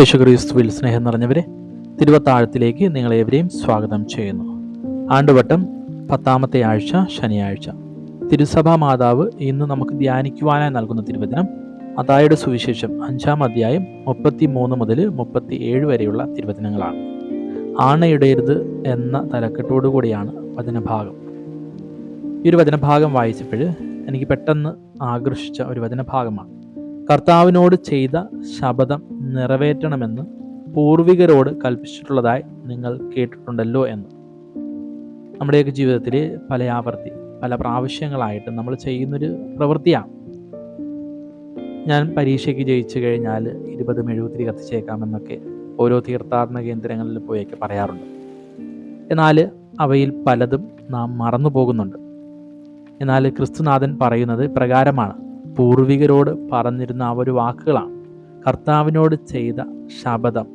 യേശുക്രിസ്തുവിൽ സ്നേഹം നിറഞ്ഞവരെ തിരുവത്താഴത്തിലേക്ക് നിങ്ങളേവരെയും സ്വാഗതം ചെയ്യുന്നു. ആണ്ടുവട്ടം പത്താമത്തെ ആഴ്ച ശനിയാഴ്ച. തിരുസഭാ മാതാവ് ഇന്ന് നമുക്ക് ധ്യാനിക്കുവാനായി നൽകുന്ന തിരുവചനം അതായുടെ സുവിശേഷം അഞ്ചാം അധ്യായം മുപ്പത്തി മൂന്ന് മുതൽ മുപ്പത്തി ഏഴ് വരെയുള്ള തിരുവചനങ്ങളാണ്. ആണയിടരുത് എന്ന തലക്കെട്ടോടു കൂടിയാണ് വചനഭാഗം. ഈ ഒരു വചനഭാഗം വായിച്ചപ്പോൾ എനിക്ക് പെട്ടെന്ന് ആകർഷിച്ച ഒരു വചനഭാഗമാണ്. കർത്താവിനോട് ചെയ്ത ശപഥം നിറവേറ്റണമെന്ന് പൂർവികരോട് കൽപ്പിച്ചിട്ടുള്ളതായി നിങ്ങൾ കേട്ടിട്ടുണ്ടല്ലോ എന്ന്. നമ്മുടെയൊക്കെ ജീവിതത്തിൽ പല ആവർത്തി പല പ്രാവശ്യങ്ങളായിട്ട് നമ്മൾ ചെയ്യുന്നൊരു പ്രവൃത്തിയാണ്. ഞാൻ പരീക്ഷയ്ക്ക് ജയിച്ചു കഴിഞ്ഞാൽ ഇരുപത് മെഴുകുതിരി കത്തിച്ചേക്കാമെന്നൊക്കെ ഓരോ തീർത്ഥാടന കേന്ദ്രങ്ങളിൽ പോയൊക്കെ പറയാറുണ്ട്. എന്നാൽ അവയിൽ പലതും നാം മറന്നു പോകുന്നുണ്ട്. എന്നാൽ ക്രിസ്തുനാഥൻ പറയുന്നത് പ്രകാരമാണ്. പൂർവികരോട് പറഞ്ഞിരുന്ന ആ ഒരു വാക്കുകളാണ്. കർത്താവിനോട് ചെയ്ത ശപഥം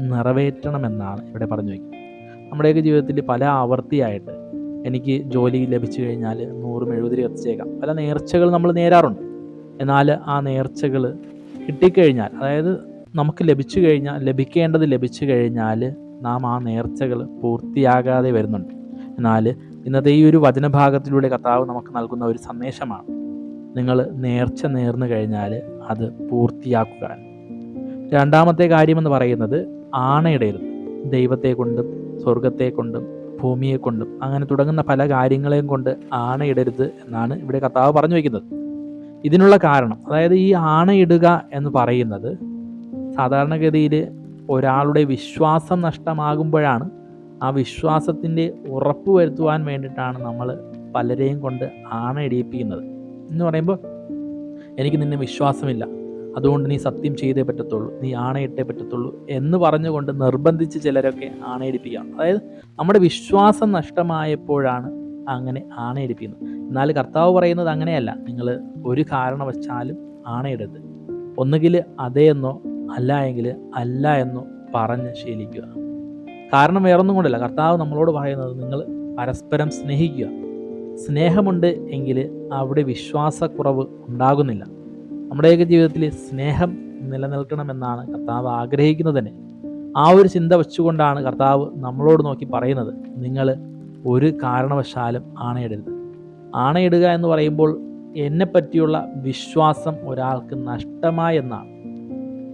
നിറവേറ്റണമെന്നാണ് ഇവിടെ പറഞ്ഞു വയ്ക്കുന്നത്. നമ്മുടെയൊക്കെ ജീവിതത്തിൽ പല ആവർത്തിയായിട്ട് എനിക്ക് ജോലി ലഭിച്ചു കഴിഞ്ഞാൽ നൂറും എഴുപതിൽ എത്തിച്ചേക്കാം. പല നേർച്ചകൾ നമ്മൾ നേരാറുണ്ട്. എന്നാൽ ആ നേർച്ചകൾ കിട്ടിക്കഴിഞ്ഞാൽ അതായത് നമുക്ക് ലഭിച്ചു കഴിഞ്ഞാൽ ലഭിക്കേണ്ടത് ലഭിച്ചു കഴിഞ്ഞാൽ നാം ആ നേർച്ചകൾ പൂർത്തിയാകാതെ വരുന്നുണ്ട്. എന്നാൽ ഇന്നത്തെ ഈ ഒരു വചനഭാഗത്തിലൂടെ കർത്താവ് നമുക്ക് നൽകുന്ന ഒരു സന്ദേശമാണ്. നിങ്ങൾ നേർച്ച നേർന്നു കഴിഞ്ഞാൽ അത് പൂർത്തിയാക്കുക. രണ്ടാമത്തെ കാര്യമെന്ന് പറയുന്നത് ആണയിടരുത് ദൈവത്തെ കൊണ്ടും സ്വർഗത്തെ കൊണ്ടും ഭൂമിയെ കൊണ്ടും അങ്ങനെ തുടങ്ങുന്ന പല കാര്യങ്ങളെയും കൊണ്ട് ആണയിടരുത് എന്നാണ് ഇവിടെ കർത്താവ് പറഞ്ഞു വയ്ക്കുന്നത്. ഇതിനുള്ള കാരണം അതായത് ഈ ആണയിടുക എന്ന് പറയുന്നത് സാധാരണഗതിയിൽ ഒരാളുടെ വിശ്വാസം നഷ്ടമാകുമ്പോഴാണ് ആ വിശ്വാസത്തിന്റെ ഉറപ്പ് വരുത്തുവാൻ വേണ്ടിയിട്ടാണ് നമ്മൾ പലരെയും കൊണ്ട് ആണയിടിയിപ്പിക്കുന്നത്. എന്ന് പറയുമ്പോൾ എനിക്ക് നിന്നെ വിശ്വാസമില്ല. അതുകൊണ്ട് നീ സത്യം ചെയ്തേ പറ്റത്തുള്ളൂ നീ ആണയിട്ടേ പറ്റത്തുള്ളൂ എന്ന് പറഞ്ഞുകൊണ്ട് നിർബന്ധിച്ച് ചിലരൊക്കെ ആണയിടിപ്പിക്കുകയാണ്. അതായത് നമ്മുടെ വിശ്വാസം നഷ്ടമായപ്പോഴാണ് അങ്ങനെ ആണയിടിപ്പിക്കുന്നത്. എന്നാൽ കർത്താവ് പറയുന്നത് അങ്ങനെയല്ല. നിങ്ങൾ ഒരു കാരണവശാലും ആണയിടരുത്. ഒന്നുകിൽ അതേ എന്നോ അല്ല എങ്കിൽ അല്ല എന്നോ പറഞ്ഞ് ശീലിക്കുക. കാരണം വേറൊന്നും കൊണ്ടല്ല. കർത്താവ് നമ്മളോട് പറയുന്നത് നിങ്ങൾ പരസ്പരം സ്നേഹിക്കുക. സ്നേഹമുണ്ട് എങ്കിൽ അവിടെ വിശ്വാസക്കുറവ് ഉണ്ടാകുന്നില്ല. നമ്മുടെയൊക്കെ ജീവിതത്തിൽ സ്നേഹം നിലനിൽക്കണമെന്നാണ് കർത്താവ് ആഗ്രഹിക്കുന്നത് തന്നെ ആ ഒരു ചിന്ത വെച്ചുകൊണ്ടാണ് കർത്താവ് നമ്മളോട് നോക്കി പറയുന്നത് നിങ്ങൾ ഒരു കാരണവശാലും ആണയിടരുത്. ആണയിടുക എന്ന് പറയുമ്പോൾ എന്നെ പറ്റിയുള്ള വിശ്വാസം ഒരാൾക്ക് നഷ്ടമായി എന്നാണ്.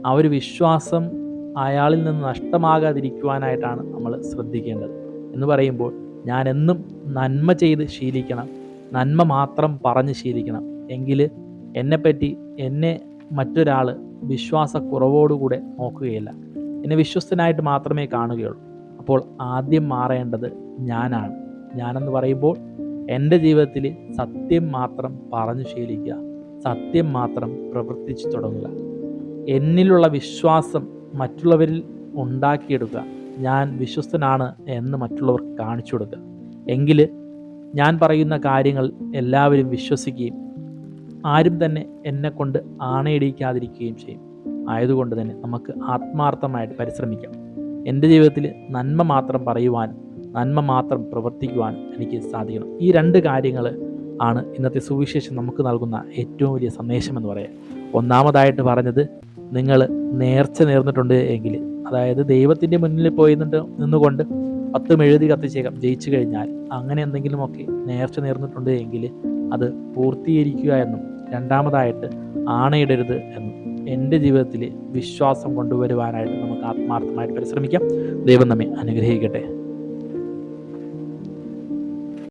ആ ഒരു വിശ്വാസം അയാളിൽ നിന്ന് നഷ്ടമാകാതിരിക്കുവാനായിട്ടാണ് നമ്മൾ ശ്രദ്ധിക്കേണ്ടത്. എന്ന് പറയുമ്പോൾ ഞാൻ എന്നും നന്മ ചെയ്ത് ശീലിക്കണം നന്മ മാത്രം പറഞ്ഞ് ശീലിക്കണം. എങ്കിൽ എന്നെപ്പറ്റി എന്നെ മറ്റൊരാൾ വിശ്വാസക്കുറവോടുകൂടെ നോക്കുകയില്ല. എന്നെ വിശ്വസ്തനായിട്ട് മാത്രമേ കാണുകയുള്ളൂ. അപ്പോൾ ആദ്യം മാറേണ്ടത് ഞാനാണ്. ഞാനെന്ന് പറയുമ്പോൾ എന്റെ ജീവിതത്തിൽ സത്യം മാത്രം പറഞ്ഞു ശീലിക്കുക സത്യം മാത്രം പ്രവർത്തിച്ചു തുടങ്ങുക. എന്നിലുള്ള വിശ്വാസം മറ്റുള്ളവരിൽ ഉണ്ടാക്കിയെടുക്കുക. ഞാൻ വിശ്വസ്തനാണ് എന്ന് മറ്റുള്ളവർക്ക് കാണിച്ചു കൊടുക്കുക. എങ്കിൽ ഞാൻ പറയുന്ന കാര്യങ്ങൾ എല്ലാവരും വിശ്വസിക്കുകയും ആരും തന്നെ എന്നെ കൊണ്ട് ആണയിടിക്കാതിരിക്കുകയും ചെയ്യും. ആയതുകൊണ്ട് തന്നെ നമുക്ക് ആത്മാർത്ഥമായിട്ട് പരിശ്രമിക്കാം. എന്റെ ജീവിതത്തിൽ നന്മ മാത്രം പറയുവാൻ നന്മ മാത്രം പ്രവർത്തിക്കുവാനും എനിക്ക് സാധിക്കണം. ഈ രണ്ട് കാര്യങ്ങൾ ആണ് ഇന്നത്തെ സുവിശേഷം നമുക്ക് നൽകുന്ന ഏറ്റവും വലിയ സന്ദേശം എന്ന് പറയാം. ഒന്നാമതായിട്ട് പറഞ്ഞത് നിങ്ങൾ നേർച്ച നേർന്നിട്ടുണ്ട് എങ്കിൽ അതായത് ദൈവത്തിന്റെ മുന്നിൽ പോയി നിന്നുകൊണ്ട് പത്തും എഴുതി കത്തിച്ചേക്കാം. ജയിച്ചു കഴിഞ്ഞാൽ അങ്ങനെ എന്തെങ്കിലുമൊക്കെ നേർച്ച നേർന്നിട്ടുണ്ട് എങ്കിൽ അത് പൂർത്തീകരിക്കുക എന്നും രണ്ടാമതായിട്ട് ആണയിടരുത് എന്നും എന്റെ ജീവിതത്തിൽ വിശ്വാസം കൊണ്ടുവരുവാനായിട്ട് നമുക്ക് ആത്മാർത്ഥമായിട്ട് പരിശ്രമിക്കാം. ദൈവം നമ്മെ അനുഗ്രഹിക്കട്ടെ.